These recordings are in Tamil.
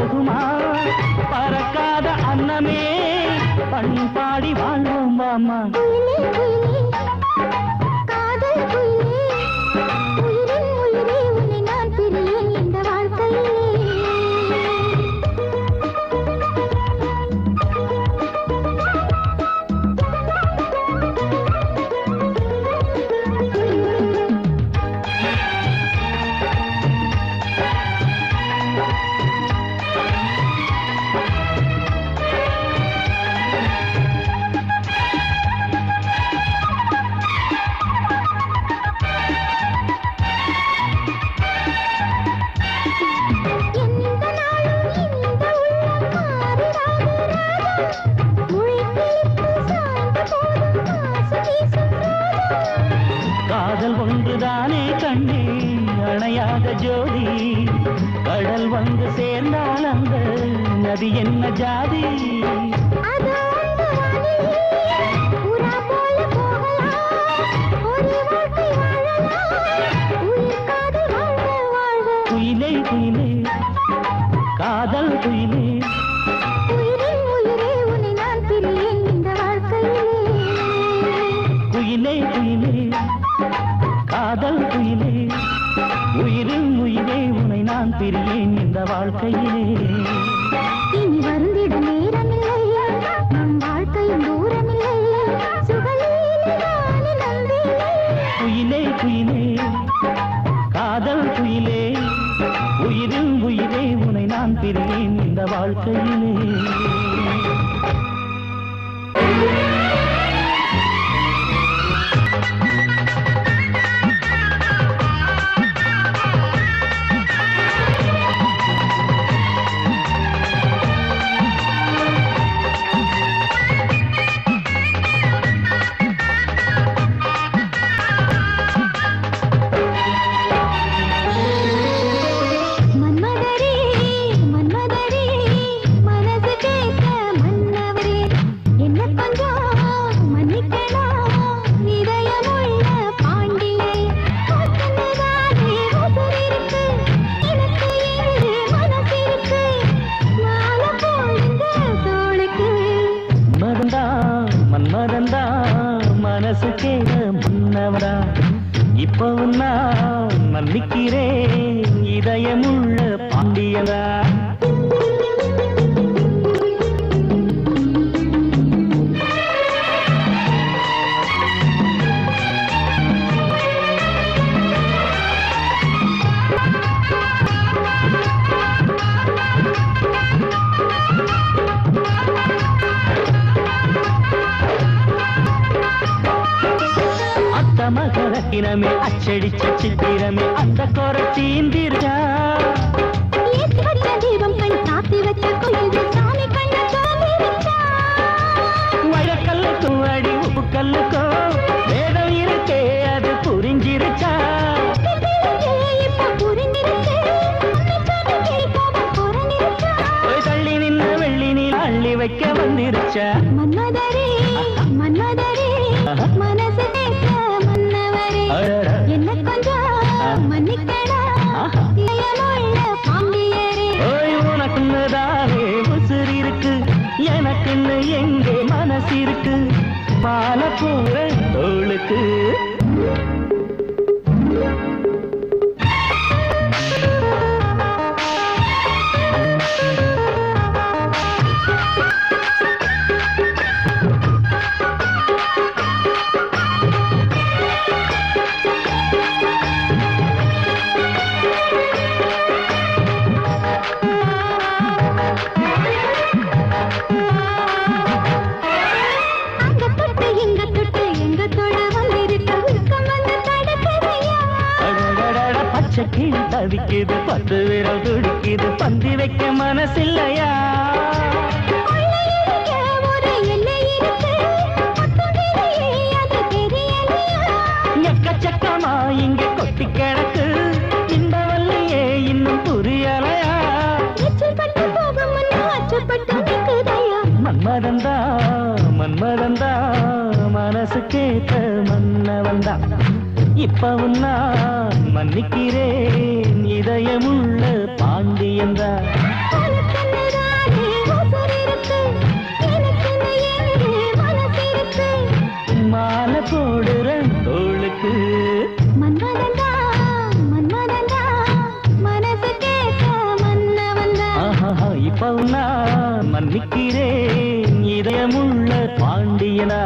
போதுமா பறக்காத அன்னமே பண்பாடி வாழ்வோம் மாமா. தேனே காதல் குயிலே உயிரில் உயிரே உனை நான் பிரியேன் இந்த வாழ்க்கையிலே. சித்திரமே அச்சடிச்ச சித்திரமே அந்த கோர தீந்திருக்கா தெய்வம் கண் காத்தி வச்ச கோயில் சாமி உப்புக்கல்லுக்கோ வேதம் இருக்கே அது புரிஞ்சிருச்சா? தள்ளி நின்ன வெள்ளி நீ அள்ளி வைக்க வந்திருச்சா? மன்மத மாலை பூர தோளுக்கு எக்கச்சக்கமா இங்க கொட்டி கிடக்கு. இந்த வல்லையே இன்னும் புரியலையா? மன்மதந்தா மன்மதந்தா மனசுக்கேத்த மன்னவந்தா இப்ப உன்னா மன்னிக்கிறேன் இதயமுள்ள பாண்டியந்தா பாப்பவனா மன்னிக்கிறேன் இதயமுள்ள பாண்டியனா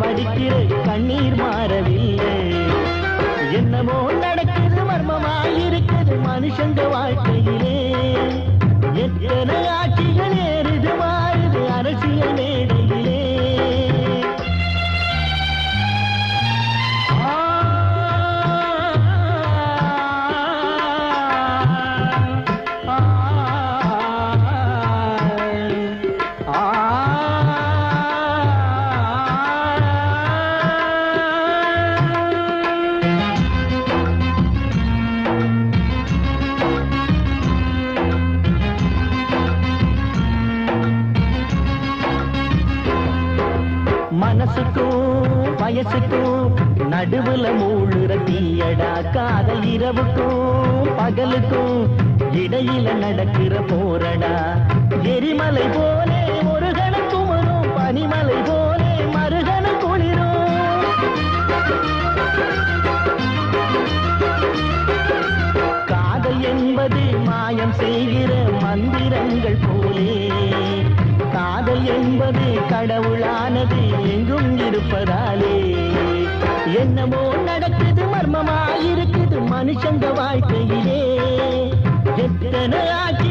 வடிக்கிற கண்ணீர் மாறவில்லை. என்னமோ நடக்குது மர்மமாயிருக்குது மனுஷங்க வாழ்க்கையிலே எத்தனை ஆட்சி நடுவுல மூழுற தீயடா காதல் இரவுக்கும் பகலுக்கும் இடையில நடக்கிற போரடா எரிமலை போலே ஒரு கணக்கும் பனிமலை போலே மறுகண குளிரும். காதல் என்பது மாயம் செய்கிற மந்திரங்கள் போலே. காதல் என்பது கடவுளானது மர்மமாயிருக்குது மனுஷங்க வாழ்க்கையிலே எத்தனை ஆட்சிகள்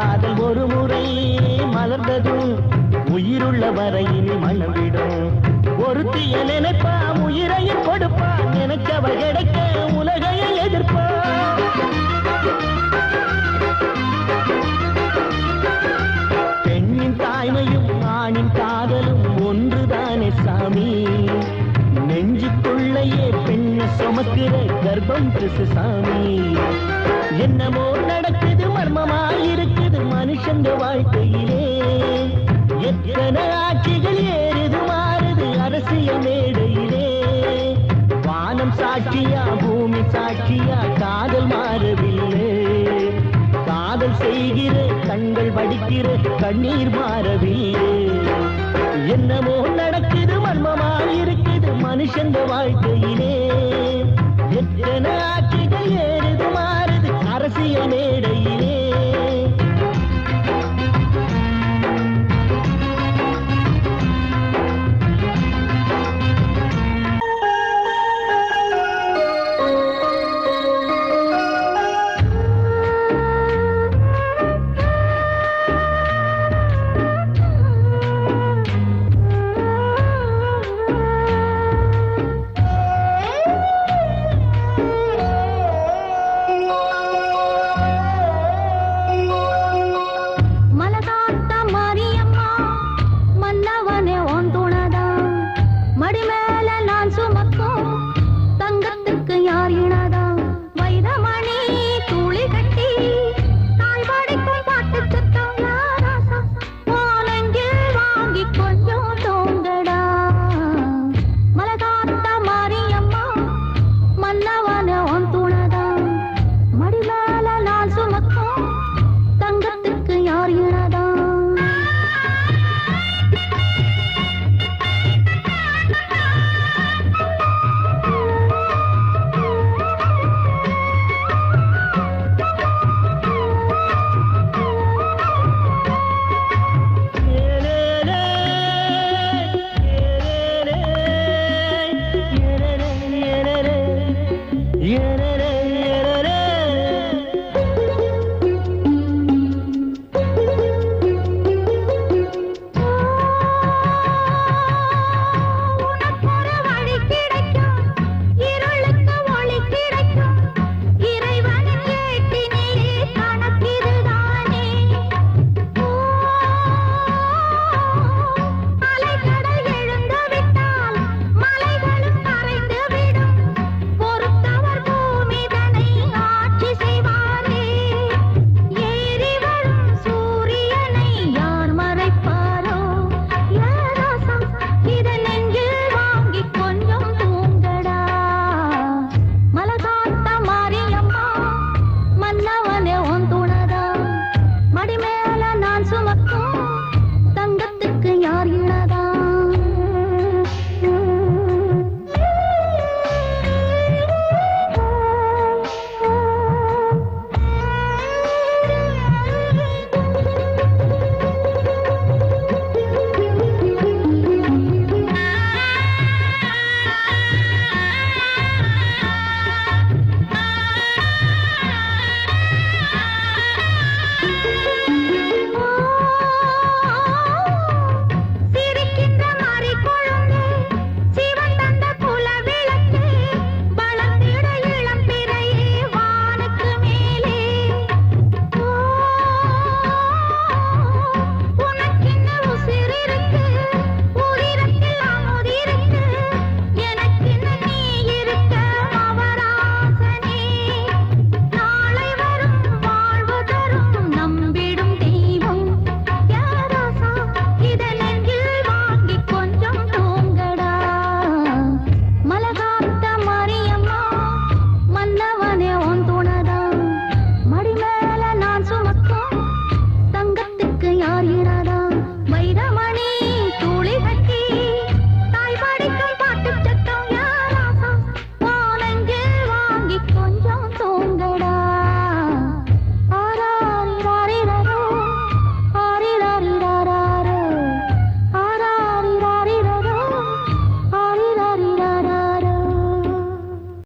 காதல் ஒரு முறை மலர்ந்ததும் உயிருள்ள வரையினி மணவிடும் ஒருத்திய நினைப்பா உயிரையும் கொடுப்பா நினைச்சவ கிடைக்க உலகையை எதிர்ப்பா. பெண்ணின் தாய்மையும் ஆணின் காதலும் ஒன்றுதானே சாமி. நெஞ்சுக்குள்ளையே பெண்ண சுமக்கிற கர்ப்பம் கிறிஸ்து சாமி. என்னமோ நடக்குது மர்மமாயிருக்கு மனுஷங்க வாழ்க்கையிலே எத்தனை ஆட்சிகள் ஏறுது மாறுது அரசியல் மேடையிலே. வானம் சாட்சியா பூமி சாட்சியா காதல் மாறவில்லை. காதல் செய்கிற கண்கள் வடிக்கிற கண்ணீர் மாறவில்லை. என்னமோ நடக்குது மர்மமாயிருக்குது மனுஷங்க வாழ்க்கையிலே. எத்தனை ஆட்சிகள் ஏறுது மாறுது அரசியல்